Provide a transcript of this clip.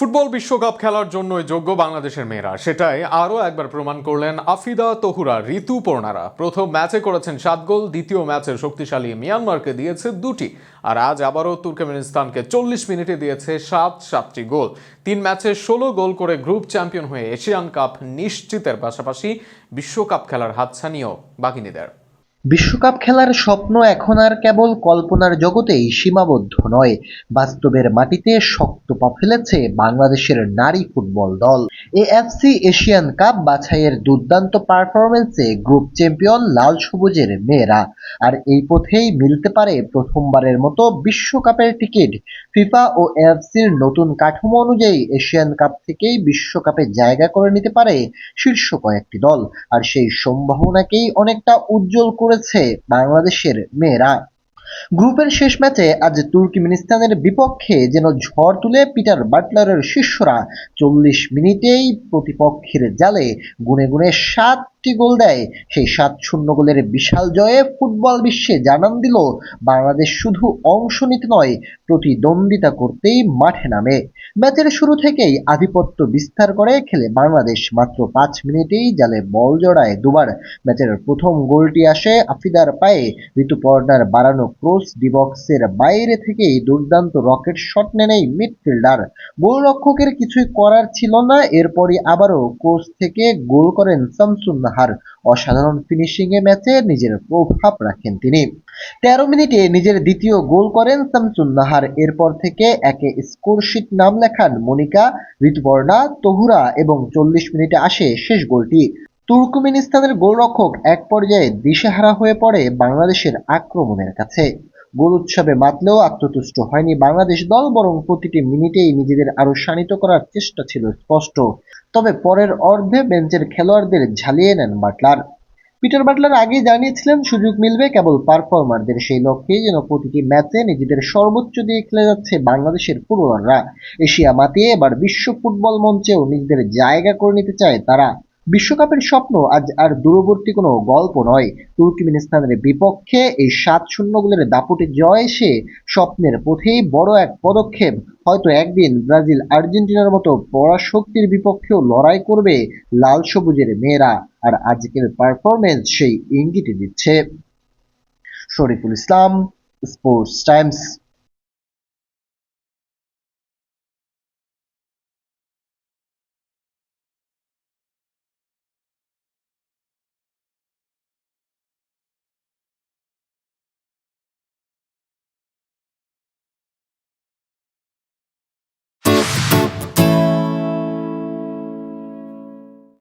Football বিশ্বকাপ খেলার জন্যই যোগ্য বাংলাদেশের মেয়েরা। সেটাই আরও একবার প্রমাণ করলেন আফিদা তহুরা ঋতুপর্ণারা প্রথম ম্যাচে করেছেন সাত গোল, দ্বিতীয় ম্যাচে শক্তিশালী মিয়ানমারকে দিয়েছে দুটি। আর আজ আবারও তুর্কমেনিস্তানকে চল্লিশ মিনিটে দিয়েছে সাত সাতটি গোল। তিন ম্যাচে ষোলো গোল করে গ্রুপ চ্যাম্পিয়ন হয়ে এশিয়ান কাপ নিশ্চিতের পাশাপাশি বিশ্বকাপ খেলার হাতছানিও বাহিনীদের বিশ্বকাপ খেলার স্বপ্ন এখন আর কেবল কল্পনার জগতেই সীমাবদ্ধ নয়। বাস্তবের মাটিতে শক্ত পা ফেলেছে বাংলাদেশের নারী ফুটবল দল। এএফসি এশিয়ান কাপ বাছাইয়ের দুর্দান্ত পারফরমেন্সে গ্রুপ চ্যাম্পিয়ন লাল সবুজের মেয়েরা। আর এই পথেই মিলতে পারে প্রথমবারের মতো বিশ্বকাপের টিকিট। ফিফা ও এএফসির নতুন কাঠামো অনুযায়ী এশিয়ান কাপ থেকেই বিশ্বকাপে জায়গা করে নিতে পারে শীর্ষ কয়েকটি দল। আর সেই সম্ভাবনাকেই অনেকটা উজ্জ্বল করেছে বাংলাদেশের মেয়েরা। গ্রুপের শেষ ম্যাচে আজ তুর্কিমিনিস্তানের বিপক্ষে যেন ঝড় তুলে পিটার বাটলারের শিষ্যরা চল্লিশ মিনিটেই প্রতিপক্ষের জালে গুনে গুনে সাতটি গোল দেয়। সেই সাত শূন্য গোলের বিশাল জয়ে ফুটবল বিশ্বে জানান দিল, বাংলাদেশ শুধু অংশ নিতে নয়, প্রতিদ্বন্দ্বিতা করতেই মাঠে নামে। ম্যাচের শুরু থেকেই আধিপত্য বিস্তার করে খেলে বাংলাদেশ। মাত্র পাঁচ মিনিটেই জালে বল জড়ায় দুবার। ম্যাচের প্রথম গোলটি আসে আফিদার পায়ে। ঋতুপর্ণার বাড়ানো ক্রস ডিবক্সের বাইরে থেকেই দুর্দান্ত রকেট শট নেয় মিডফিল্ডার। গোলরক্ষকের কিছুই করার ছিল না, এরপরই আবারও ক্রস থেকে গোল করেন শামসুন নাহার অসাধারণ ফিনিশিং এ ম্যাচে নিজের প্রভাব রাখেন তিনি। তেরো মিনিটে নিজের দ্বিতীয় গোল করেন শামসুন নাহার এরপর থেকে একে স্কোরশিট নাম লেখান মনিকা, ঋতুপর্ণা, তহুরা এবং চল্লিশ মিনিটে আসে শেষ গোলটি। তুর্কমেনিস্তানের গোলরক্ষক এক পর্যায়ে দিশেহারা হয়ে পড়ে বাংলাদেশের আক্রমণের কাছে। গোল উৎসবে মাতলেও আত্মতুষ্ট হয়নি বাংলাদেশ দল, বরং প্রতিটি মিনিটেই নিজেদের আরও শানিত করার চেষ্টা ছিল স্পষ্ট। তবে পরের অর্ধে বেঞ্চের খেলোয়াড়দের ঝালিয়ে নেন বাটলার। পিটার বাটলার আগেই জানিয়েছিলেন, সুযোগ মিলবে কেবল পারফর্মারদের সেই লক্ষ্যেই যেন প্রতিটি ম্যাচে নিজেদের সর্বোচ্চ দিয়ে খেলে যাচ্ছে বাংলাদেশের ফুটবলাররা এশিয়া মাতিয়ে এবার বিশ্ব ফুটবল মঞ্চেও নিজেদের জায়গা করে নিতে চায় তারা। বিশ্বকাপের স্বপ্ন আজ আর দূরবর্তী কোনো গল্প নয়। তুর্কমেনিস্তানের বিপক্ষে এই সাত শূন্য গোলের দাপটে জয় এসে স্বপ্নের পথেই বড় এক পদক্ষেপ। হয়তো একদিন ব্রাজিল আর্জেন্টিনার মতো পরাশক্তির বিপক্ষেও লড়াই করবে লাল সবুজের মেয়েরা, আর আজকের পারফরমেন্স সেই ইঙ্গিতই দিচ্ছে। Shariful Islam sports Times